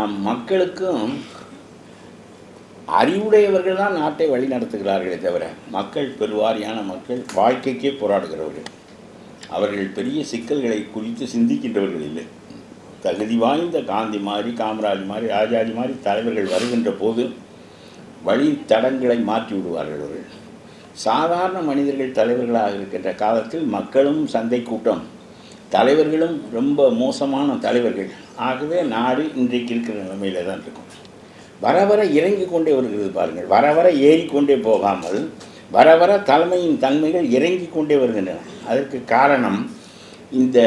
நாம் மக்களுக்கும் அறிவுடையவர்கள் தான் நாட்டை வழி நடத்துகிறார்களே தவிர மக்கள் பெருவாரியான மக்கள் வாழ்க்கைக்கே போராடுகிறவர்கள். அவர்கள் பெரிய சிக்கல்களை குறித்து சிந்திக்கின்றவர்கள் இல்லை. தகுதி வாய்ந்த காந்தி மாதிரி காமராஜ் மாதிரி ராஜாஜி மாதிரி தலைவர்கள் வருகின்ற போது வழி தடங்களை மாற்றி விடுவார்கள் அவர்கள். சாதாரண மனிதர்கள் தலைவர்களாக இருக்கின்ற காலத்தில் மக்களும் சந்தை கூட்டம் தலைவர்களும் ரொம்ப மோசமான தலைவர்கள். ஆகவே நாடு இன்றைக்கு இருக்கிற நிலைமையில் தான் இருக்கும். வர வர இறங்கி கொண்டே வருகிறது பாருங்கள். வர வர ஏறிக்கொண்டே போகாமல் வர வர தலைமையின் தன்மைகள் இறங்கி கொண்டே வருகின்றன. அதற்கு காரணம் இந்த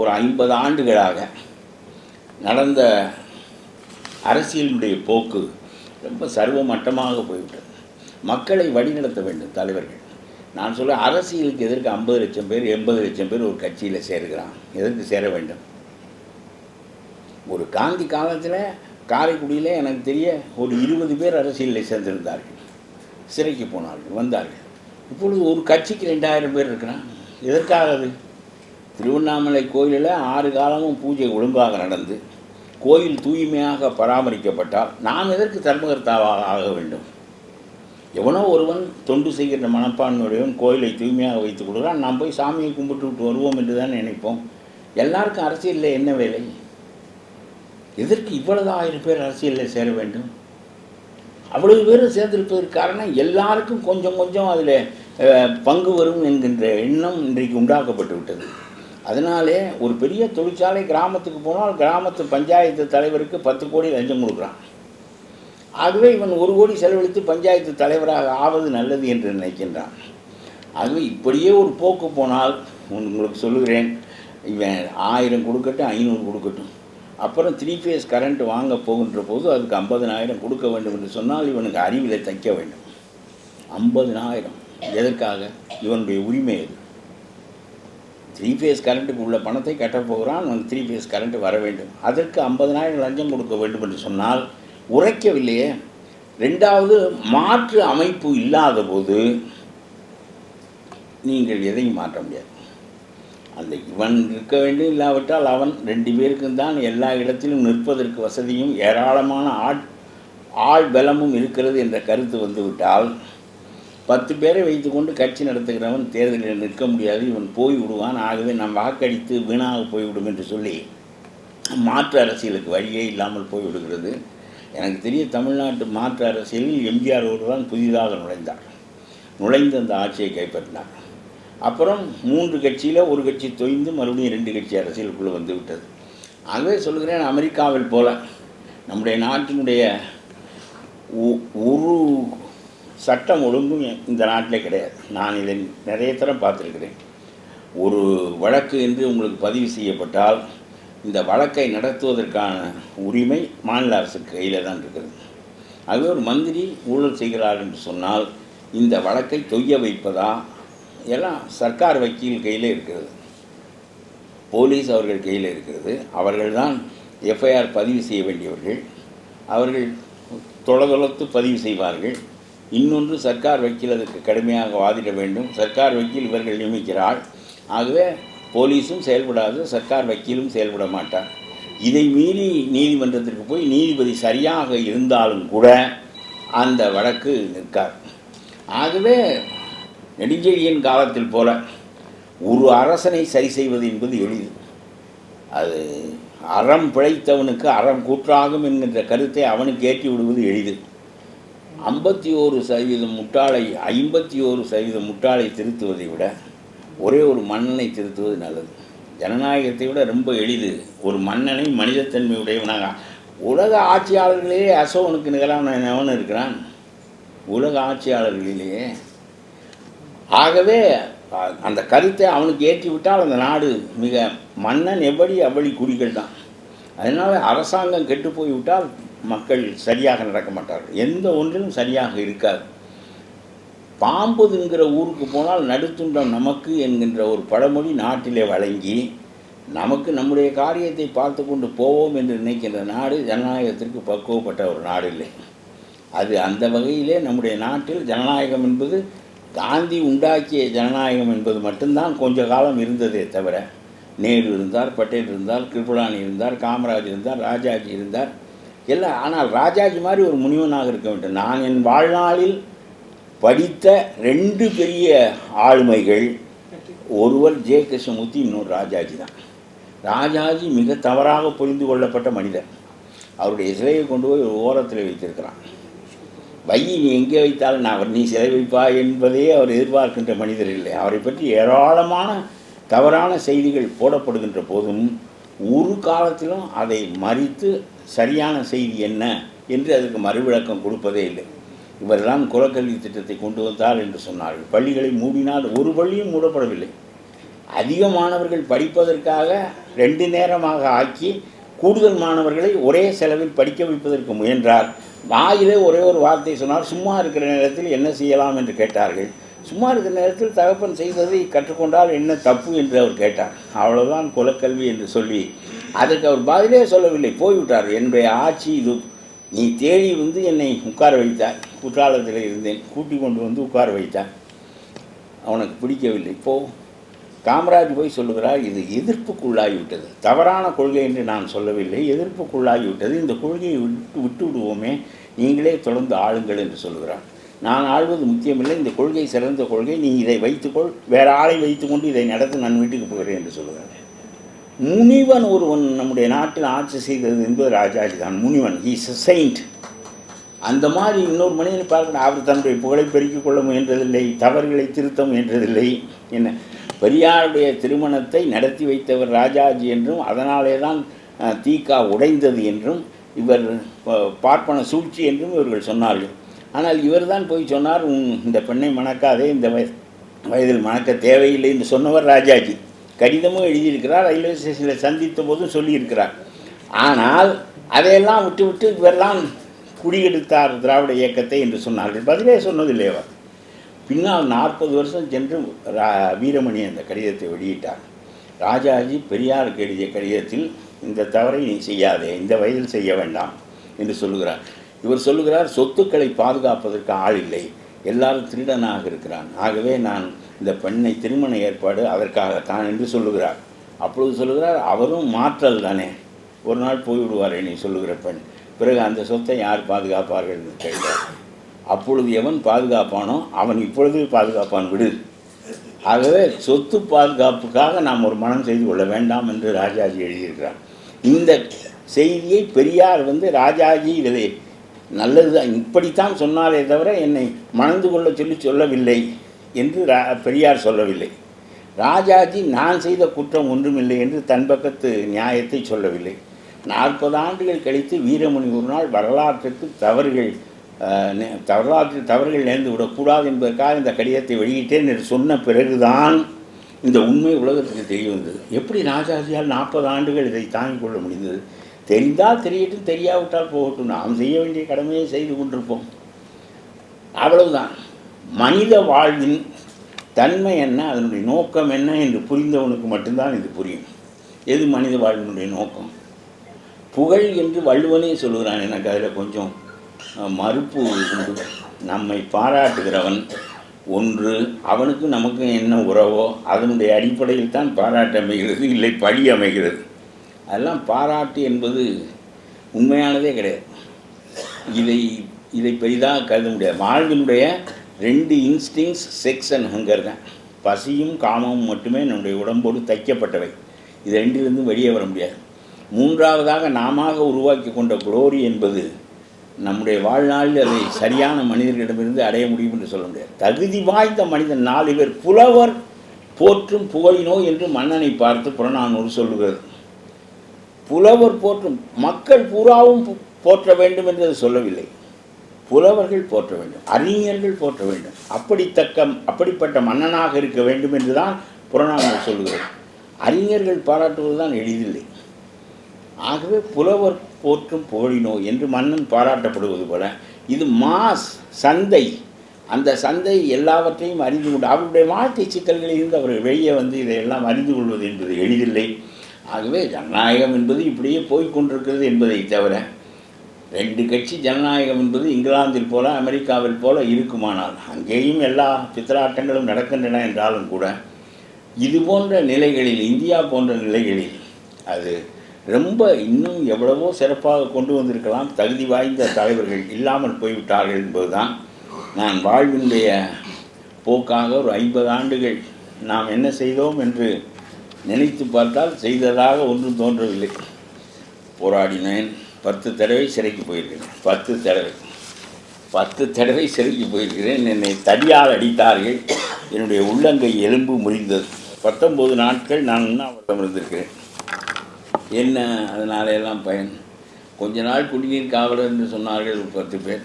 ஒரு ஐம்பது ஆண்டுகளாக நடந்த அரசியலினுடைய போக்கு ரொம்ப சர்வமட்டமாக போய்விட்டது. மக்களை வழிநடத்த வேண்டும் தலைவர்கள். நான் சொல்ல அரசியலுக்கு எதற்கு ஐம்பது லட்சம் பேர் எண்பது லட்சம் பேர் ஒரு கட்சியில் சேருகிறான். எதற்கு சேர வேண்டும்? ஒரு காந்தி காலத்தில் காரைக்குடியில் எனக்கு தெரிய ஒரு இருபது பேர் அரசியலில் சேர்ந்திருந்தார்கள். சிறைக்கு போனார்கள் வந்தார்கள். இப்பொழுது ஒரு கட்சிக்கு ரெண்டாயிரம் பேர் இருக்கிறான். எதற்காக அது? திருவண்ணாமலை கோயிலில் ஆறு காலமும் பூஜை ஒழுங்காக நடந்து கோயில் தூய்மையாக பராமரிக்கப்பட்டால் நாம் எதற்கு தர்மகர்த்தாவாக ஆக வேண்டும்? எவனோ ஒருவன் தொண்டு செய்கிற மனப்பான்மையுடையவன் கோயிலை தூய்மையாக வைத்துக் கொடுக்குறான் நாம் போய் சாமியை கும்பிட்டு விட்டு வருவோம் என்று தான் நினைப்போம். எல்லாருக்கும் அரசியலில் என்ன வேலை? எதற்கு இவ்வளவு ஆயிரம் பேர் அரசியலில் சேர வேண்டும்? அவ்வளவு பேரும் சேர்ந்திருப்பதற்கு காரணம் எல்லாருக்கும் கொஞ்சம் கொஞ்சம் அதில் பங்கு வரும் என்கின்ற எண்ணம் இன்றைக்கு உண்டாக்கப்பட்டு விட்டது. அதனாலே ஒரு பெரிய தொழிற்சாலை கிராமத்துக்கு போனால் கிராமத்து பஞ்சாயத்து தலைவருக்கு பத்து கோடி லஞ்சம் கொடுக்குறான். ஆகவே இவன் ஒரு கோடி செலவழித்து பஞ்சாயத்து தலைவராக ஆவது நல்லது என்று நினைக்கின்றான். ஆகவே இப்படியே ஒரு போக்கு போனால் உங்களுக்கு சொல்லுகிறேன் இவன் ஆயிரம் கொடுக்கட்டும் ஐநூறு கொடுக்கட்டும். அப்புறம் த்ரீ ஃபேஸ் கரண்ட் வாங்க போகின்ற போது அதுக்கு ஐம்பதனாயிரம் கொடுக்க வேண்டும் என்று சொன்னால் இவனுக்கு அறிவில் தைக்க வேண்டும். ஐம்பதனாயிரம். எதற்காக? இவனுடைய உரிமை அது த்ரீ ஃபேஸ் கரண்ட்டுக்கு உள்ள பணத்தை கட்டப் போகிறான் அவனுக்கு த்ரீ ஃபேஸ் கரண்ட் வர வேண்டும். அதற்கு ஐம்பதனாயிரம் லஞ்சம் கொடுக்க வேண்டும் என்று சொன்னால் உரைக்கவில்லையே. ரெண்டாவது மாற்று அமைப்பு இல்லாத போது நீங்கள் எதையும் மாற்ற முடியாது. அந்த இவன் இருக்க வேண்டும் இல்லாவிட்டால் அவன் ரெண்டு பேருக்கும் தான் எல்லா இடத்திலும் நிற்பதற்கு வசதியும் ஏராளமான ஆட் ஆள் பலமும் இருக்கிறது என்ற கருத்து வந்துவிட்டால் பத்து பேரை வைத்துக்கொண்டு கட்சி நடத்துகிறவன் தேர்தலில் நிற்க முடியாது. இவன் போய் விடுவான். ஆகவே நாம் வாக்களித்து வீணாக போய்விடும் என்று சொல்லி மாற்று அரசியலுக்கு வழியே இல்லாமல் போய்விடுகிறது. எனக்கு தெரிய தமிழ்நாட்டு மாற்று அரசியலில் எம்ஜிஆர் ஒருவர்தான் புதிதாக நுழைந்தார். நுழைந்து அந்த ஆட்சியை கைப்பற்றினார். அப்புறம் மூன்று கட்சியில் ஒரு கட்சி தொய்ந்து மறுபடியும் ரெண்டு கட்சி அரசியலுக்குள்ளே வந்து விட்டது. ஆகவே சொல்கிறேன் அமெரிக்காவில் போல நம்முடைய நாட்டினுடைய ஒரு சட்டம் ஒழுங்கும் இந்த நாட்டிலே கிடையாது. நான் இதை நிறைய தரம் பார்த்துருக்கிறேன். ஒரு வழக்கு என்று உங்களுக்கு பதிவு செய்யப்பட்டால் இந்த வழக்கை நடத்துவதற்கான உரிமை மாநில அரசு கையில் தான் இருக்கிறது ஆகவே ஒரு மந்திரி ஊழல் செய்கிறார் என்று சொன்னால் இந்த வழக்கை தொய்ய வைப்பதா? எல்லாம் சர்க்கார் வக்கீல் கையில் இருக்கிறது போலீஸ் அவர்கள் கையில் இருக்கிறது அவர்கள்தான் எஃப்ஐஆர் பதிவு செய்ய வேண்டியவர்கள். அவர்கள் தொலைதொலத்து பதிவு செய்வார்கள். இன்னொன்று சர்க்கார் வக்கீல் அதற்கு கடுமையாக வாதிட வேண்டும். சர்க்கார் வக்கீல் இவர்கள் நியமிக்கிறார். ஆகவே போலீஸும் செயல்படாது சர்க்கார் வக்கீலும் செயல்பட மாட்டார். இதை மீறி நீதிமன்றத்திற்கு போய் நீதிபதி சரியாக இருந்தாலும் கூட அந்த வழக்கு நிற்கார் ஆகவே நெடுஞ்செழியின் காலத்தில் போல ஒரு அரசனை சரி செய்வது என்பது எளிது. அது அறம் பிழைத்தவனுக்கு அறம் கூற்றாகும் என்கின்ற கருத்தை அவனுக்கு ஏற்றி விடுவது எளிது. ஐம்பத்தி ஓரு சதவீதம் முட்டாளை ஐம்பத்தி ஓரு சதவீதம் முட்டாளை திருத்துவதை விட ஒரே ஒரு மன்னனை திருத்துவது நல்லது. ஜனநாயகத்தை விட ரொம்ப எளிது. ஒரு மன்னனை மனிதத்தன்மை உடையவனாக உலக ஆட்சியாளர்களிலேயே அசோகனுக்கு நிகரான எவன் இருக்கிறான்? உலக ஆட்சியாளர்களிலேயே ஆகவே அந்த கருத்தை அவனுக்கு ஏற்றி விட்டால் அந்த நாடு மிக மன்னன் எவ்வளி அவ்வளி குடிகள் தான். அதனால் அரசாங்கம் கெட்டு போய்விட்டால் மக்கள் சரியாக நடக்க மாட்டார்கள். எந்த ஒன்றிலும் சரியாக இருக்காது. பாம்புதுங்கிற ஊருக்கு போனால் நடுத்துண்டம் நமக்கு என்கின்ற ஒரு பழமொழி நாட்டிலே வழங்கி நமக்கு நம்முடைய காரியத்தை பார்த்து கொண்டு போவோம் என்று நினைக்கின்ற நாடு ஜனநாயகத்திற்கு பக்குவப்பட்ட ஒரு நாடு இல்லை. அது அந்த வகையிலே நம்முடைய நாட்டில் ஜனநாயகம் என்பது காந்தி உண்டாக்கிய ஜனநாயகம் என்பது மட்டும்தான் கொஞ்ச காலம் இருந்ததே தவிர நேரு இருந்தார் பட்டேல் இருந்தார் கிருபலானி இருந்தார் காமராஜ் இருந்தார் ராஜாஜி இருந்தார். எல்லாம் ஆனால் ராஜாஜி மாதிரி ஒரு முனிவனாக இருக்க வேண்டும். நான் என் வாழ்நாளில் படித்த ரெண்டு பெரிய ஆளுமைகள் ஒருவர் ஜே கிருஷ்ணமூர்த்தி இன்னொரு ராஜாஜி தான். ராஜாஜி மிக தவறாக புரிந்து கொள்ளப்பட்ட மனிதர். அவருடைய சிலையை கொண்டு போய் ஒரு ஓரத்தில் வைத்திருக்கிறான். வையை நீ எங்கே வைத்தாலும் நான் அவர் நீ சிலை வைப்பா என்பதே அவர் எதிர்பார்க்கின்ற மனிதர் இல்லை. அவரை பற்றி ஏராளமான தவறான செய்திகள் போடப்படுகின்ற போதும் ஒரு காலத்திலும் அதை மறித்து சரியான செய்தி என்ன என்று அதுக்கு மறுவிளக்கம் கொடுப்பதே இல்லை. இவர்தான் குலக்கல்வி திட்டத்தை கொண்டு வந்தார் என்று சொன்னார்கள். பள்ளிகளை மூடினால் ஒரு பள்ளியும் மூடப்படவில்லை. அதிக மாணவர்கள் படிப்பதற்காக ரெண்டு நேரமாக ஆக்கி கூடுதல் மாணவர்களை ஒரே செலவில் படிக்க வைப்பதற்கு முயன்றார். வாயிலே ஒரே ஒரு வார்த்தை சொன்னார் சும்மா இருக்கிற நேரத்தில் என்ன செய்யலாம்? என்று கேட்டார்கள். சும்மா இருக்கிற நேரத்தில் தகப்பன் செய்ததை கற்றுக்கொண்டால் என்ன தப்பு? என்று அவர் கேட்டார். அவ்வளோதான் குலக்கல்வி என்று சொல்லி அதற்கு அவர் பதிலே சொல்லவில்லை. போய்விட்டார். என்னுடைய ஆட்சி இது நீ தேடி வந்து என்னை உட்கார வைத்தாய். குற்றாலத்தில் இருந்தேன். கூட்டி கொண்டு வந்து உட்கார வைத்தான் அவனுக்கு பிடிக்கவில்லை. இப்போது காமராஜ் போய் சொல்லுகிறார் இது எதிர்ப்புக்குள்ளாகிவிட்டது. தவறான கொள்கை என்று நான் சொல்லவில்லை. எதிர்ப்புக்குள்ளாகிவிட்டது. இந்த கொள்கையை விட்டு விட்டு விடுவோமே. நீங்களே தொடர்ந்து ஆளுங்கள் என்று சொல்லுகிறார். நான் ஆள்வது முக்கியமில்லை. இந்த கொள்கை சிறந்த கொள்கை. நீ இதை வைத்துக்கொள். வேறு ஆளை வைத்துக்கொண்டு இதை நடத்த நான் வீட்டுக்கு போகிறேன் என்று சொல்லுகிறேன் முனிவன் ஒருவன் நம்முடைய நாட்டில் ஆட்சி செய்தது என்பது ராஜாஜி தான். முனிவன் ஹீஸ் செயின்ட் அந்த மாதிரி இன்னொரு மனிதனை பார்க்கணும். அவர் தன்னுடைய புகழை பெருக்கிக் கொள்ள முயன்றதில்லை தவறுகளை திருத்த முயன்றதில்லை. என்ன? பெரியாருடைய திருமணத்தை நடத்தி வைத்தவர் ராஜாஜி என்றும் அதனாலே தான் தீக்கா தீகா உடைந்தது என்றும் இவர் பார்ப்பன சூழ்ச்சி என்றும் இவர்கள் சொன்னார்கள். ஆனால் இவர்தான் போய் சொன்னார் "உன் இந்த பெண்ணை மணக்காதே இந்த வய வயதில் மணக்க தேவையில்லை என்று சொன்னவர் ராஜாஜி. கடிதமும் எழுதியிருக்கிறார். ரயில்வே ஸ்டேஷனில் சந்தித்த போதும் சொல்லியிருக்கிறார். ஆனால் அதையெல்லாம் விட்டுவிட்டு இவரெல்லாம் குடியெடுத்தார் திராவிட இயக்கத்தை என்று சொன்னார்கள். பதிலே சொன்னதில்லை அவர். பின்னால் நாற்பது வருஷம் சென்று ரா வீரமணி அந்த கடிதத்தை வெளியிட்டார். ராஜாஜி பெரியாருக்கு எழுதிய கடிதத்தில் இந்த தவறை நீ செய்யாதே இந்த வயதில் செய்ய வேண்டாம் என்று சொல்லுகிறார். இவர் சொல்லுகிறார் சொத்துக்களை பாதுகாப்பதற்கு ஆள் இல்லை. எல்லாரும் திருடனாக இருக்கிறான். ஆகவே நான் இந்த பெண்ணை திருமண ஏற்பாடு அதற்காகத்தான் என்று சொல்லுகிறார். அப்பொழுது சொல்லுகிறார் அவரும் மாற்றல் தானே. ஒரு நாள் போய்விடுவார் நீ சொல்லுகிற பெண். பிறகு அந்த சொத்தை யார் பாதுகாப்பார்கள் என்று கேட்டார். அப்பொழுது எவன் பாதுகாப்பானோ அவன் இப்பொழுது பாதுகாப்பான் விடு. ஆகவே சொத்து பாதுகாப்புக்காக நாம் ஒரு மனம் செய்து கொள்ள வேண்டாம் என்று ராஜாஜி எழுதியிருக்கிறார். இந்த செய்தியை பெரியார் வந்து ராஜாஜி இதை நல்லதுதான். இப்படித்தான் சொன்னாரே தவிர என்னை மணந்து கொள்ள சொல்லி சொல்லவில்லை. என்று ரா பெரியார் சொல்லவில்லை. ராஜாஜி நான் செய்த குற்றம் ஒன்றுமில்லை என்று தன் பக்கத்து நியாயத்தை சொல்லவில்லை. நாற்பது ஆண்டுகள் கழித்து வீரமணி ஒரு நாள் வரலாற்றுக்கு தவறுகள் நே- வரலாற்றில் தவறுகள் நேர்ந்து விடக்கூடாது என்பதற்காக இந்த கடிதத்தை வெளியிட்டேன் என்று சொன்ன பிறகுதான் இந்த உண்மை உலகத்துக்கு தெரிய வந்தது. எப்படி ராஜாஜியால் நாற்பது ஆண்டுகள் இதை தாங்கிக் கொள்ள முடிந்தது? தெரிந்தால் தெரியட்டும் தெரியாவிட்டால் போகட்டும். நாம் செய்ய வேண்டிய கடமையை செய்து கொண்டிருப்போம். அவ்வளவுதான். மனித வாழ்வின் தன்மை என்ன அதனுடைய நோக்கம் என்ன என்று புரிந்தவனுக்கு மட்டும்தான் இது புரியும். எது மனித வாழ்வினுடைய நோக்கம்? புகழ் என்று வள்ளுவனே சொல்கிறான் எனக்கு அதில் கொஞ்சம் மறுப்பு உண்டு. நம்மை பாராட்டுகிறவன் ஒன்று அவனுக்கு நமக்கு என்ன உறவோ அதனுடைய அடிப்படையில் தான் பாராட்டு அமைகிறது இல்லை பழி அமைகிறது. அதெல்லாம் பாராட்டு என்பது உண்மையானதே கிடையாது. இதை இதை பெரிதாக கருத முடியாது. வாழ்வினுடைய ரெண்டு இன்ஸ்டிங்ஸ் செக்ஸ் அண்ட் ஹங்கர் தான். பசியும் காமமும் மட்டுமே நம்முடைய உடம்போடு தைக்கப்பட்டவை. இது ரெண்டிலிருந்து வெளியே வர முடியாது. மூன்றாவதாக நாம உருவாக்கி கொண்ட குளோரி என்பது நம்முடைய வாழ்நாளில் அதை சரியான மனிதர்களிடமிருந்து அடைய முடியும் என்று சொல்ல முடியாது. தகுதி வாய்ந்த மனிதன் நாலு பேர் புலவர் போற்றும் புகழினோ என்று மன்னனை பார்த்து புறநானூறு சொல்லுகிறது. புலவர் போற்றும் மக்கள் பூராவும் போற்ற வேண்டும் என்று அது சொல்லவில்லை. புலவர்கள் போற்ற வேண்டும் அறிஞர்கள் போற்ற வேண்டும். அப்படித்தக்க அப்படிப்பட்ட மன்னனாக இருக்க வேண்டும் என்றுதான் புறநானூறு சொல்லுகிறது. அறிஞர்கள் பாராட்டுவது தான் எளிதில்லை. ஆகவே புலவர் போற்றும் புகழினோ என்று மன்னன் பாராட்டப்படுவது போல இது மாஸ் சந்தை. அந்த சந்தை எல்லாவற்றையும் அறிந்து கொண்டு அவருடைய வாழ்க்கை சிக்கல்களிலிருந்து அவர் வெளியே வந்து இதையெல்லாம் அறிந்து கொள்வது என்பது எளிதில்லை. ஆகவே ஜனநாயகம் என்பது இப்படியே போய்கொண்டிருக்கிறது என்பதை தவிர ரெண்டு கட்சி ஜனநாயகம் என்பது இங்கிலாந்தில் போல அமெரிக்காவில் போல இருக்குமானால் அங்கேயும் எல்லா சித்திராட்டங்களும் நடக்கின்றன என்றாலும் கூட இது போன்ற நிலைகளில் இந்தியா போன்ற நிலைகளில் அது ரொம்ப இன்னும் எவ்வளவோ சிறப்பாக கொண்டு வந்திருக்கலாம். தகுதி வாய்ந்த தலைவர்கள் இல்லாமல் போய்விட்டார்கள் என்பதுதான் நான் வாழ்வினுடைய போக்காக ஒரு ஐம்பது ஆண்டுகள் நாம் என்ன செய்தோம் என்று நினைத்து பார்த்தால் செய்ததாக ஒன்றும் தோன்றவில்லை. போராடினேன். பத்து தடவை சிறைக்கு போயிருக்கிறேன். பத்து தடவை. பத்து தடவை சிறைக்கு போயிருக்கிறேன். என்னை தடியால் அடித்தார்கள். என்னுடைய உள்ளங்கை எலும்பு முறிந்தது. பத்தொம்போது நாட்கள் நான் உண்ணாவிரதம் இருந்திருக்கிறேன். என்ன அதனால எல்லாம் பயன்? கொஞ்ச நாள் குடிநீர் காவலர் என்று சொன்னார்கள் பத்து பேர்.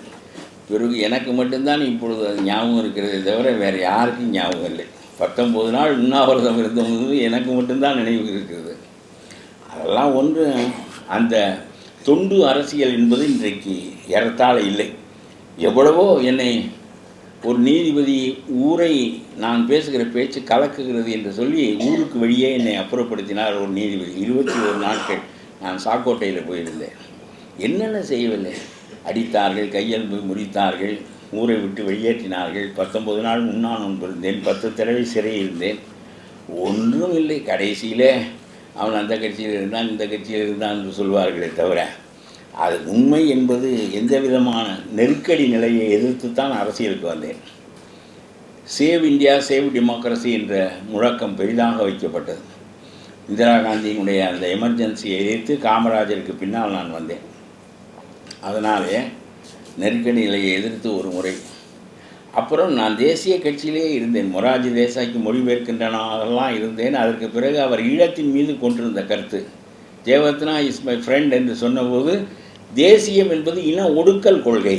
பிறகு எனக்கு மட்டும்தான் இப்பொழுது அது ஞாபகம் இருக்கிறதே தவிர வேறு யாருக்கும் ஞாபகம் இல்லை. பத்தொம்போது நாள் உண்ணாவிரதம் இருந்தபோது எனக்கு மட்டும்தான் நினைவு இருக்கிறது. அதெல்லாம் ஒன்று. அந்த தொண்டு அரசியல் என்பது இன்றைக்கு ஏறத்தாழ இல்லை. எவ்வளவோ என்னை ஒரு நீதிபதி ஊரை நான் பேசுகிற பேச்சு கலக்குகிறது என்று சொல்லி ஊருக்கு வெளியே என்னை அப்புறப்படுத்தினார் ஒரு நீதிபதி. இருபத்தி ஒரு நாட்கள் நான் சாக்கோட்டையில் போயிருந்தேன். என்னென்ன செய்யவில்லை? அடித்தார்கள் கையெழும்பு முறித்தார்கள் ஊரை விட்டு வெளியேற்றினார்கள். பத்தொன்பது நாள் முன்னான் இருந்தேன் பத்து தடவை சிறையில் இருந்தேன் ஒன்றும் இல்லை கடைசியில் அவன் அந்த கட்சியில் இருந்தான் இந்த கட்சியில் இருந்தான் என்று சொல்வார்களே தவிர அது உண்மை என்பது எந்த விதமான நெருக்கடி நிலையை எதிர்த்து தான் அரசியலுக்கு வந்தேன். சேவ் இந்தியா சேவ் டெமோக்ரஸி என்ற முழக்கம் பெரிதாக வைக்கப்பட்டது. இந்திரா காந்தியினுடைய அந்த எமர்ஜென்சியை எதிர்த்து காமராஜருக்கு பின்னால் நான் வந்தேன். அதனாலே நெருக்கடி நிலையை எதிர்த்து ஒரு முறை அப்புறம் நான் தேசிய கட்சியிலே இருந்தேன். மொராஜி தேசாய்க்கு மொழிபெயர்க்கின்றனாகலாம் இருந்தேன். அதற்கு பிறகு அவர் ஈழத்தின் மீது கொண்டிருந்த கருத்து. தேவத்னா இஸ் மை ஃப்ரெண்ட் என்று சொன்னபோது தேசியம் என்பது இன ஒடுக்கல் கொள்கை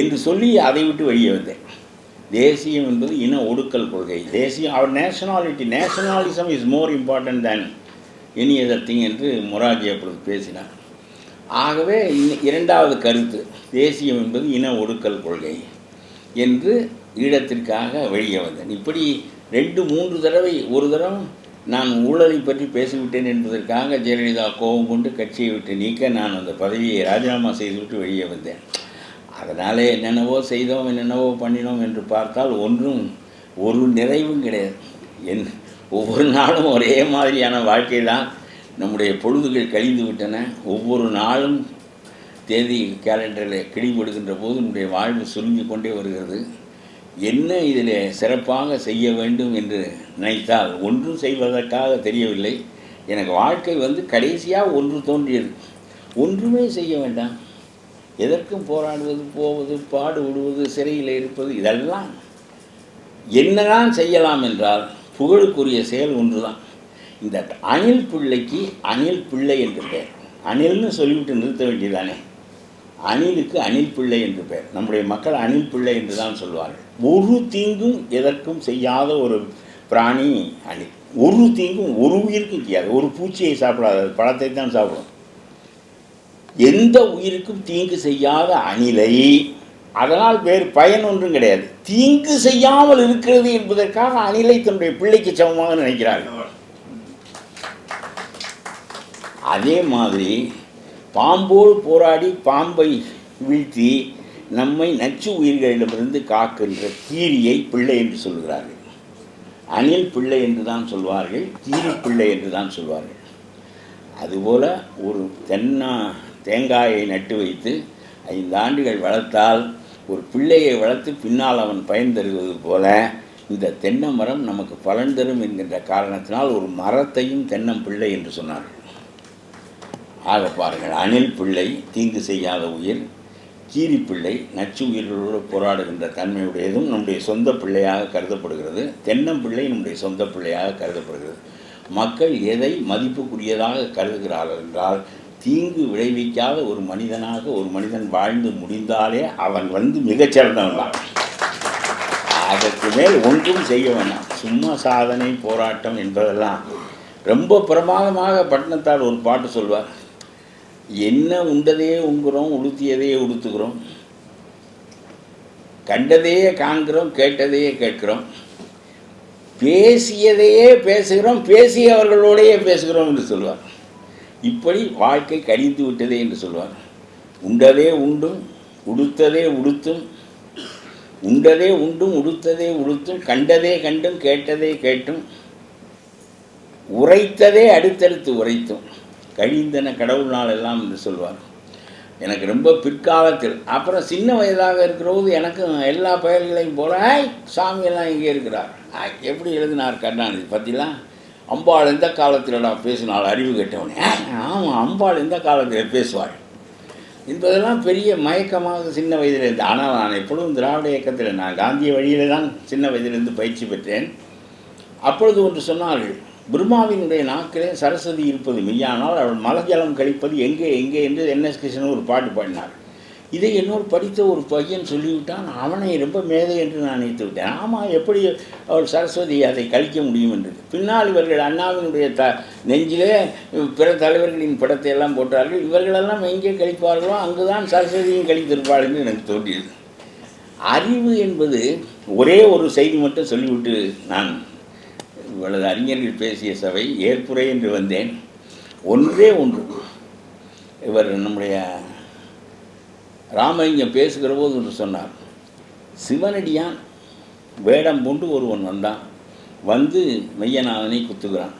என்று சொல்லி அதை விட்டு வெளியே வந்தேன். தேசியம் என்பது இன ஒடுக்கல் கொள்கை. தேசியம் அவர் nationality nationalism is more important than any other thing என்று மொராஜி அப்பொழுது பேசினார். ஆகவே இரண்டாவது கருத்து தேசியம் என்பது இன ஒடுக்கல் கொள்கை. என்று ஈழத்திற்காக வெளியே வந்தேன். இப்படி ரெண்டு மூன்று தடவை ஒரு தடவை நான் ஊழலை பற்றி பேசிவிட்டேன் என்பதற்காக ஜெயலலிதா கோபம் கொண்டு கட்சியை விட்டு நீக்க நான் அந்த பதவியை ராஜினாமா செய்துவிட்டு வெளியே வந்தேன். அதனால் என்னென்னவோ செய்தோம் என்னென்னவோ பண்ணினோம் என்று பார்த்தால் ஒன்றும் ஒரு நிறைவும் கிடையாது. என் ஒவ்வொரு நாளும் ஒரே மாதிரியான வாழ்க்கை தான் நம்முடைய பொழுதுகள் கழிந்து விட்டன. ஒவ்வொரு நாளும் தேதி கேலண்டரில் கிழிபடுகின்ற போது நம்முடைய வாழ்வு சுருங்கி கொண்டே வருகிறது. என்ன இதில் சிறப்பாக செய்ய வேண்டும் என்று நினைத்தால் ஒன்றும் செய்வதற்காக தெரியவில்லை. எனக்கு வாழ்க்கை வந்து கடைசியாக ஒன்று தோன்றியது. ஒன்றுமே செய்ய வேண்டாம். எதற்கும் போராடுவது போவது பாடு விடுவது சிறையில் இருப்பது இதெல்லாம் என்னதான் செய்யலாம் என்றால் புகழுக்குரிய செயல் ஒன்று தான் இந்த அணில் பிள்ளைக்கு அணில் பிள்ளை என்று பெயர். அணில்னு சொல்லிவிட்டு நிறுத்த வேண்டியதானே அணிலுக்கு அணில் பிள்ளை என்று பெயர். நம்முடைய மக்கள் அணில் பிள்ளை என்று தான் சொல்வார்கள். ஒரு தீங்கும் எதற்கும் செய்யாத ஒரு பிராணி அணில் ஒரு தீங்கும் ஒரு உயிருக்கும் செய்யாது. ஒரு பூச்சியை சாப்பிடாது. பழத்தை தான் சாப்பிடும். எந்த உயிருக்கும் தீங்கு செய்யாத அணிலை அதனால் வேறு பயன் ஒன்றும் கிடையாது. தீங்கு செய்யாமல் இருக்கிறது என்பதற்காக அணிலை தன்னுடைய பிள்ளைக்கு சமமாக நினைக்கிறார்கள். அதே மாதிரி பாம்போடு போராடி பாம்பை வீழ்த்தி நம்மை நச்சு உயிர்களிடமிருந்து காக்கின்ற கீரியை பிள்ளை என்று சொல்கிறார்கள். அணில் பிள்ளை என்று தான் சொல்வார்கள் கீரி பிள்ளை என்று தான் சொல்வார்கள். அதுபோல் ஒரு தென்னா தேங்காயை நட்டு வைத்து ஐந்து ஆண்டுகள் வளர்த்தால் ஒரு பிள்ளையை வளர்த்து பின்னால் அவன் பயன் தருவது போல இந்த தென்னை மரம் நமக்கு பலன் தரும் என்கின்ற காரணத்தினால் ஒரு மரத்தையும் தென்னம் பிள்ளை என்று சொன்னார்கள். ஆக பாருங்கள். அணில் பிள்ளை தீங்கு செய்யாத உயிர் கீரி பிள்ளை நச்சு உயிர்களோடு போராடுகின்ற தன்மையுடையதும் நம்முடைய சொந்த பிள்ளையாக கருதப்படுகிறது. தென்னம்பிள்ளை நம்முடைய சொந்த பிள்ளையாக கருதப்படுகிறது. மக்கள் எதை மதிப்புக்குரியதாக கருதுகிறார்கள் என்றால் தீங்கு விளைவிக்காத ஒரு மனிதனாக ஒரு மனிதன் வாழ்ந்து முடிந்தாலே அவன் வந்து மிகச்சிறந்தவன் தான் அதற்கு மேல் ஒன்றும் செய்ய வேண்டாம். சும்மா சாதனை போராட்டம் என்பதெல்லாம். ரொம்ப பிரமாதமாக பட்டினத்தால் ஒரு பாட்டு சொல்வார். என்ன உண்டதையே உண்கிறோம் உடுத்தியதையே உடுத்துகிறோம். கண்டதையே காண்கிறோம் கேட்டதையே கேட்கிறோம். பேசியதையே பேசுகிறோம் பேசியவர்களோடையே பேசுகிறோம் என்று சொல்வார். இப்படி வாழ்க்கை கழிந்து விட்டதே என்று சொல்வார். உண்டதே உண்டும் உடுத்ததே உடுத்தும். உண்டதே உண்டும் உடுத்ததே உடுத்தும். கண்டதே கண்டும் கேட்டதே கேட்டும். உரைத்ததே அடுத்தடுத்து உரைத்தும். கழிந்தன கடவுள் நாள் எல்லாம் என்று சொல்வார். எனக்கு ரொம்ப பிற்காலத்தில் அப்புறம் சின்ன வயதாக இருக்கிறபோது எனக்கும் எல்லா பெயர்களையும் போல ஆய் சாமியெல்லாம் இங்கே இருக்கிறார். ஆய், எப்படி எழுதினார் கருணாநிதி? பற்றிலாம் அம்பாள் எந்த காலத்தில் நான் பேசினால் அறிவு கேட்டவனே. ஆமாம் அம்பாள் எந்த காலத்தில் பேசுவாள்? என்பதெல்லாம் பெரிய மயக்கமாக சின்ன வயதிலிருந்து ஆனால் நான் எப்பொழுதும் திராவிட இயக்கத்தில் நான் காந்திய வழியில் தான் சின்ன வயதிலிருந்து பயிற்சி பெற்றேன். அப்பொழுது ஒன்று சொன்னார்கள் பிரம்மாவினுடைய நாக்கிலே சரஸ்வதி இருப்பது மெய்யானால் அவள் மலஜலம் கழிப்பது எங்கே எங்கே என்று என்எஸ் கிருஷ்ணன் ஒரு பாட்டு பாடினார். இதை என்னோடு படித்த ஒரு பையன் சொல்லிவிட்டான் அவனை ரொம்ப மேதை என்று நான் நினைத்து விட்டேன். ஆமாம் எப்படி அவள் சரஸ்வதி அதை கழிக்க முடியும்? என்றது. பின்னால் இவர்கள் அண்ணாவினுடைய த நெஞ்சிலே பிற தலைவர்களின் படத்தை எல்லாம் போட்டார்கள். இவர்களெல்லாம் எங்கே கழிப்பார்களோ அங்குதான் சரஸ்வதியும் கழித்திருப்பாள் என்று எனக்கு தோன்றியது. அறிவு என்பது ஒரே ஒரு செய்தி மட்டும் சொல்லிவிட்டு நான் இவ்வளவு அறிஞர்கள் பேசிய சபை ஏற்புரை என்று வந்தேன். ஒன்றே ஒன்று. இவர் நம்முடைய ராமலிங்கம் பேசுகிற போது ஒன்று சொன்னார். சிவனடியான் வேடம் பூண்டு ஒருவன் வந்தான். வந்து மெய்யநாதனை குத்துகிறான்.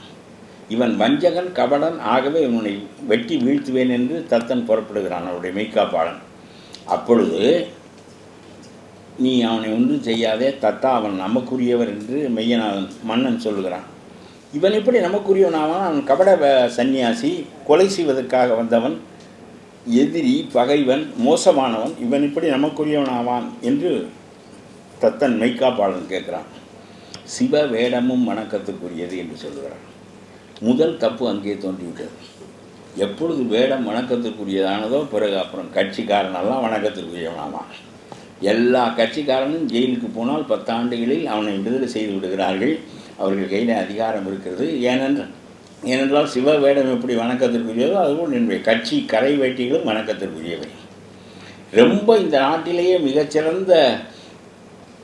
இவன் வஞ்சகன் கபடன் ஆகவே இவனை வெட்டி வீழ்த்துவேன் என்று தத்தன் புறப்படுகிறான் அவருடைய மெய்க்காப்பாளன். அப்பொழுது நீ அவனை ஒன்றும் செய்யாதே தத்தா அவன் நமக்குரியவர் என்று மெய்யநாதன் மன்னன் சொல்லுகிறான். இவன் எப்படி நமக்குரியவனாவான் அவன் கபட வ- சந்நியாசி கொலை செய்வதற்காக வந்தவன் எதிரி பகைவன் மோசமானவன் இவன் இப்படி நமக்குரியவனாவான் என்று தத்தன் மெய்க்காப்பாளன் கேட்குறான். சிவ வேடமும் வணக்கத்துக்குரியது என்று சொல்லுகிறான். முதல் தப்பு அங்கே தோன்றிவிட்டது. எப்பொழுது வேடம் வணக்கத்துக்குரியதானதோ பிறகு அப்புறம் கட்சிக்காரனெல்லாம் வணக்கத்துக்குரியவனாவான் எல்லா கட்சிக்காரனும் ஜெயிலுக்கு போனால் பத்தாண்டுகளில் அவனை விடுதலை செய்து விடுகிறார்கள். அவர்கள் கையில் அதிகாரம் இருக்கிறது. ஏனென்றால் ஏனென்றால் சிவ வேடம் எப்படி வணக்கத்திற்குரியதோ அதுபோல் என்னுடைய கட்சி கரை வேட்டிகளும் வணக்கத்திற்குரியவை. ரொம்ப இந்த நாட்டிலேயே மிகச்சிறந்த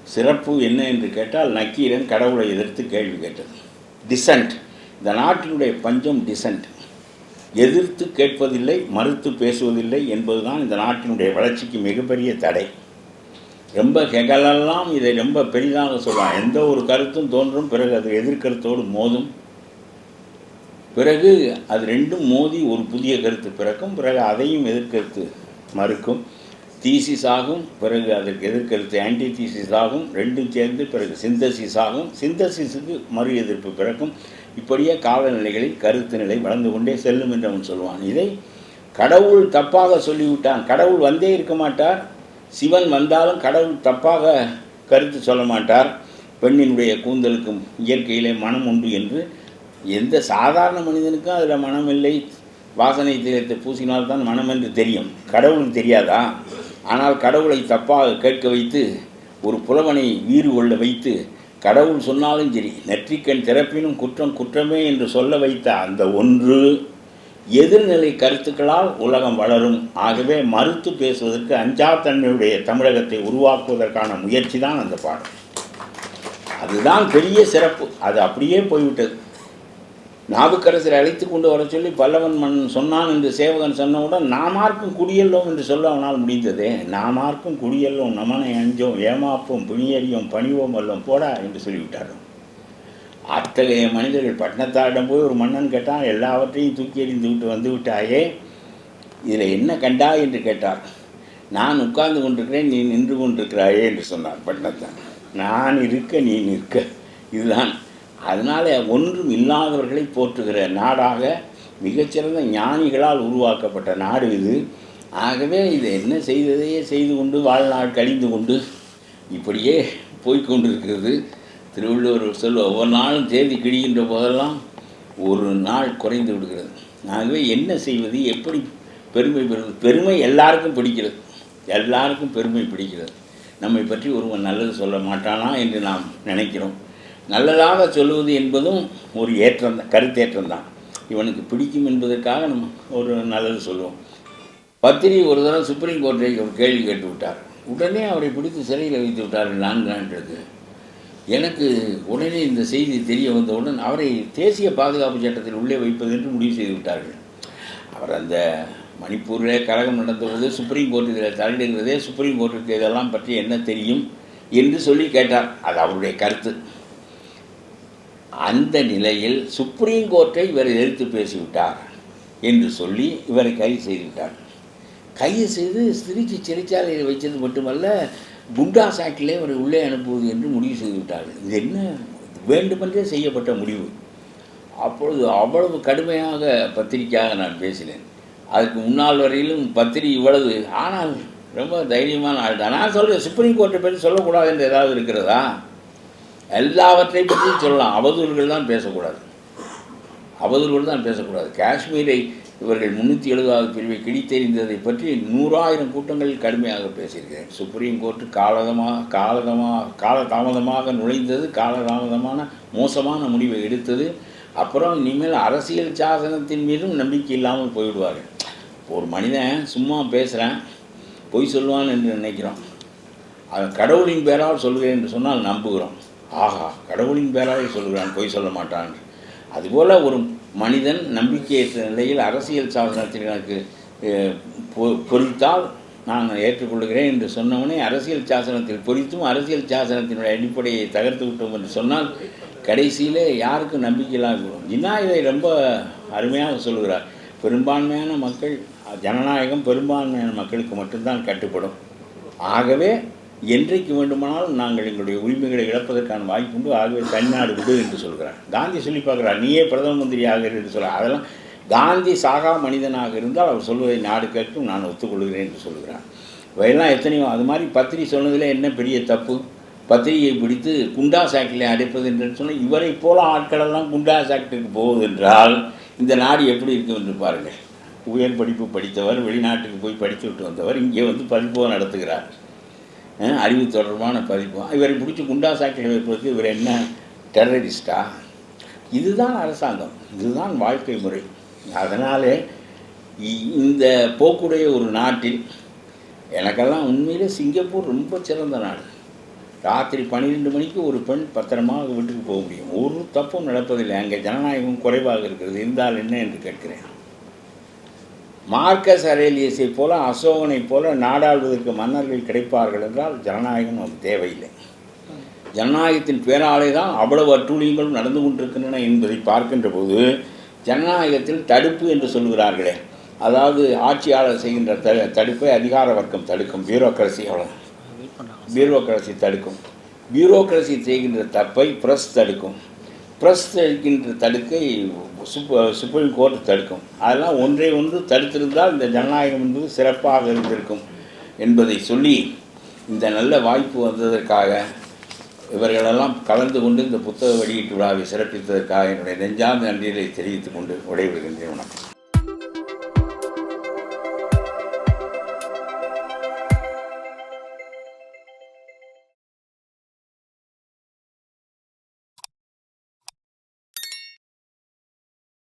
சிறப்பு என்ன என்று கேட்டால் நக்கீரன் கடவுளை எதிர்த்து கேள்வி கேட்டது. டிசன்ட் இந்த நாட்டினுடைய பஞ்சம் டிசன்ட் எதிர்த்து கேட்பதில்லை மறுத்து பேசுவதில்லை என்பதுதான் இந்த நாட்டினுடைய வளர்ச்சிக்கு மிகப்பெரிய தடை. ரொம்ப ஹெகலெல்லாம் இதை ரொம்ப பெரிதாக சொல்லுவான் எந்த ஒரு கருத்தும் தோன்றும் பிறகு அது எதிர்கருத்தோடு மோதும். பிறகு அது ரெண்டும் மோதி ஒரு புதிய கருத்து பிறக்கும் பிறகு அதையும் எதிர்கருத்து மறுக்கும். தீசிஸ் ஆகும் பிறகு அதற்கு எதிர்கருத்து ஆன்டி தீசிஸ் ஆகும் ரெண்டும் சேர்ந்து பிறகு சிந்தசிஸ் ஆகும். சிந்தசிஸுக்கு மறு எதிர்ப்பு பிறக்கும். இப்படியே காலநிலைகளில் கருத்து நிலை வளர்ந்து கொண்டே செல்லும் என்று அவன் சொல்லுவான். இதை கடவுள் தப்பாக சொல்லிவிட்டான். கடவுள் வந்தே இருக்க மாட்டார். சிவன் வந்தாலும் கடவுள் தப்பாக கருத்து சொல்ல மாட்டார். பெண்ணினுடைய கூந்தலுக்கும் இயற்கையிலே மனம் உண்டு என்று எந்த சாதாரண மனிதனுக்கும் அதில் மனம் இல்லை. வாசனை தீரத்தை பூசினால் தான் மனம் என்று தெரியும். கடவுளுக்கு தெரியாதா? ஆனால் கடவுளை தப்பாக கேட்க வைத்து ஒரு புலவனை வீறு கொள்ள வைத்து கடவுள் சொன்னாலும் சரி நெற்றிக்கண் திறப்பினும் குற்றம் குற்றமே என்று சொல்ல வைத்த அந்த ஒன்று எதிர்நிலை கருத்துக்களால் உலகம் வளரும். ஆகவே மறுத்து பேசுவதற்கு அஞ்சாத்தன்மையுடைய தமிழகத்தை உருவாக்குவதற்கான முயற்சி தான் அந்த பாடம் அதுதான் பெரிய சிறப்பு. அது அப்படியே போய்விட்டது. நாவுக்கரசரை அழைத்து கொண்டு வர சொல்லி பல்லவன் மன்னன் சொன்னான் என்று சேவகன் சொன்னவுடன் நாமார்க்கும் குடியல்லோம் என்று சொல்ல அவனால் முடிந்ததே. நாமார்க்கும் குடியல்லோம் நமனை அஞ்சோம் ஏமாப்போம் பிணியறியோம் பணிவோம் அல்லோம் போடா என்று சொல்லிவிட்டார்கள். அத்தகைய மனிதர்கள் பட்டணத்தாரிடம் போய் ஒரு மன்னன் கேட்டான் எல்லாவற்றையும் தூக்கி எறிந்து விட்டு வந்து விட்டாயே இதில் என்ன கண்டா என்று கேட்டார். நான் உட்கார்ந்து கொண்டிருக்கிறேன் நீ நின்று கொண்டிருக்கிறாயே என்று சொன்னார் பட்டணத்தான் நான் இருக்க நீ நிற்க. இதுதான். அதனால் ஒன்றும் இல்லாதவர்களை போற்றுகிற நாடாக மிகச்சிறந்த ஞானிகளால் உருவாக்கப்பட்ட நாடு இது. ஆகவே இது என்ன செய்ததையே செய்து கொண்டு வாழ்நாள் கழிந்து கொண்டு இப்படியே போய்கொண்டிருக்கிறது திருவள்ளுவர் சொல் ஒவ்வொரு நாளும் தேதி கிழிகின்ற போதெல்லாம் ஒரு நாள் குறைந்து விடுகிறது. ஆகவே என்ன செய்வது? எப்படி பெருமை பெறுவது? பெருமை எல்லாருக்கும் பிடிக்கிறது. எல்லாருக்கும் பெருமை பிடிக்கிறது. நம்மை பற்றி ஒருவன் நல்லது சொல்ல மாட்டானா என்று நாம் நினைக்கிறோம். நல்லதாக சொல்லுவது என்பதும் ஒரு ஏற்றம் தான் கருத்தேற்றம் தான். இவனுக்கு பிடிக்கும் என்பதற்காக நம்ம ஒரு நல்லது சொல்லுவோம். பத்திரி ஒரு தடவை சுப்ரீம் கோர்ட்டை ஒரு கேள்வி கேட்டு விட்டார் உடனே அவரை பிடித்து சிறையில் வைத்து விட்டார்கள் நான்கு ஆண்டுக்கு எனக்கு உடனே இந்த செய்தி தெரிய வந்தவுடன் அவரை தேசிய பாதுகாப்பு சட்டத்தில் உள்ளே வைப்பது என்று முடிவு செய்து விட்டார்கள். அவர் அந்த மணிப்பூரில் கழகம் நடந்தபோது சுப்ரீம் கோர்ட் இதில் தலையிடுகிறதே சுப்ரீம் கோர்ட்டுக்கு இதெல்லாம் பற்றி என்ன தெரியும் என்று சொல்லி கேட்டார். அது அவருடைய கருத்து. அந்த நிலையில் சுப்ரீம் கோர்ட்டை இவர் எதிர்த்து பேசிவிட்டார் என்று சொல்லி இவரை கைது செய்து விட்டார். கைது செய்து திருச்சி சிறைச்சாலையில் வைத்தது மட்டுமல்ல குண்டா சாக்கிலே அவரை உள்ளே அனுப்புவது என்று முடிவு செய்துவிட்டார்கள். இது என்ன? வேண்டுமென்றே செய்யப்பட்ட முடிவு. அப்பொழுது அவ்வளவு கடுமையாக பத்திரிக்கையாக நான் பேசினேன். அதுக்கு முன்னால் வரையிலும் பத்திரி இவ்வளவு. ஆனால் ரொம்ப தைரியமான ஆள். தான் நான் சொல்கிறேன் சுப்ரீம் கோர்ட்டை பற்றி சொல்லக்கூடாது என்று ஏதாவது இருக்கிறதா? எல்லாவற்றை பற்றியும் சொல்லலாம். அவதூறுகள் தான் பேசக்கூடாது. அவதூறுகள் தான் பேசக்கூடாது. காஷ்மீரை இவர்கள் முந்நூற்றி எழுபதாவது பிரிவை கிழித்தெறிந்ததை பற்றி நூறாயிரம் கூட்டங்களில் கடுமையாக பேசியிருக்கிறேன். சுப்ரீம் கோர்ட்டு காலதமாக காலதமாக காலதாமதமாக நுழைந்தது காலதாமதமான மோசமான முடிவை எடுத்தது. அப்புறம் இனிமேல் அரசியல் சாசனத்தின் மீதும் நம்பிக்கை இல்லாமல் போயிடுவார்கள் ஒரு மனிதன் சும்மா பேசுகிறேன் பொய் சொல்லுவான் என்று நினைக்கிறோம். அது கடவுளின் பேரால் சொல்கிறேன் என்று சொன்னால் நம்புகிறோம். ஆஹா கடவுளின் பேரால் சொல்கிறான் பொய் சொல்ல மாட்டான் அதுபோல் ஒரு மனிதன் நம்பிக்கையற்ற நிலையில் அரசியல் சாசனத்தில் எனக்கு பொ- பொறித்தால் நான் ஏற்றுக்கொள்கிறேன் என்று சொன்னவனே அரசியல் சாசனத்தில் பொறித்தும் அரசியல் சாசனத்தினுடைய அடிப்படையை தகர்த்து விட்டோம் என்று சொன்னால் கடைசியிலே யாருக்கும் நம்பிக்கை இல்லாமல் ஜின்னா இதை ரொம்ப அருமையாக சொல்கிறார் பெரும்பான்மையான மக்கள் ஜனநாயகம் பெரும்பான்மையான மக்களுக்கு மட்டும்தான் கட்டுப்படும். ஆகவே என்றைக்கு வேண்டுமானாலும் நாங்கள் எங்களுடைய உரிமைகளை இழப்பதற்கான வாய்ப்பு உண்டு. ஆகவே தன்னாடு விடு என்று சொல்கிறார். காந்தி சொல்லி பார்க்குறார் நீயே பிரதம மந்திரி ஆகிற என்று சொல்கிறார். அதெல்லாம் காந்தி சாகா மனிதனாக இருந்தால் அவர் சொல்வதை நாடு கேட்கும் நான் ஒத்துக்கொள்கிறேன் என்று சொல்கிறார். இவையெல்லாம் எத்தனையோ அது மாதிரி பத்திரி சொன்னதில் என்ன பெரிய தப்பு? பத்திரிகையை பிடித்து குண்டா ஆக்டிலே அடைப்பது என்று சொன்னால் இவரை போல ஆட்களெல்லாம் குண்டா ஆக்டுக்கு போகுது என்றால் இந்த நாடு எப்படி இருக்கும் என்று பாருங்கள். உயர் படிப்பு படித்தவர் வெளிநாட்டுக்கு போய் படித்து விட்டு வந்தவர் இங்கே வந்து பதிப்பகம் நடத்துகிறார். அறிவு தொடர்பான பதிப்பகம் இவரை பிடிச்சி குண்டா சாக்கில் வைப்பதற்கு இவர் என்ன? டெரரிஸ்டா இதுதான் அரசாங்கம். இதுதான் வாழ்க்கை முறை. அதனாலே இந்த போக்குடைய ஒரு நாட்டில் எனக்கெல்லாம் உண்மையிலே சிங்கப்பூர் ரொம்ப சிறந்த நாடு. ராத்திரி பன்னிரெண்டு மணிக்கு ஒரு பெண் பத்திரமாக வீட்டுக்கு போக முடியும். ஒரு தப்பும் நடப்பதில்லை. அங்கே ஜனநாயகம் குறைவாக இருக்கிறது. இருந்தால் என்ன என்று கேட்கிறேன். மார்க்கஸ் அரேலியஸை போல அசோகனைப் போல நாடாளுவதற்கு மன்னர்கள் கிடைப்பார்கள் என்றால் ஜனநாயகம் நமக்கு தேவையில்லை. ஜனநாயகத்தின் பேராலே தான் அவ்வளவு அட்டூழியங்களும் நடந்து கொண்டிருக்கின்றன என்பதை பார்க்கின்ற போது ஜனநாயகத்தில் தடுப்பு என்று சொல்கிறார்களே அதாவது ஆட்சியாளர் செய்கின்ற த தடுப்பை அதிகார வர்க்கம் தடுக்கும் பியூரோக்ரஸி அவ்வளோ பியூரோக்ரஸி தடுக்கும். பியூரோக்ரஸி செய்கின்ற தப்பை பிரஸ் தடுக்கும். ப்ரெஸ் இருக்கின்ற தடுக்கை சுப்ப சுப்ரீம் கோர்ட் தடுக்கும். அதெல்லாம் ஒன்றை ஒன்று தடுத்திருந்தால் இந்த ஜனநாயகம் என்பது சிறப்பாக இருந்திருக்கும் என்பதை சொல்லி இந்த நல்ல வாய்ப்பு வந்ததற்காக இவர்களெல்லாம் கலந்து கொண்டு இந்த புத்தக வெளியீட்டு விழாவை சிறப்பித்ததற்காக என்னுடைய நெஞ்சார்ந்த நன்றிகளை தெரிவித்துக் கொண்டு விடைபெறுகின்றேன். வணக்கம்.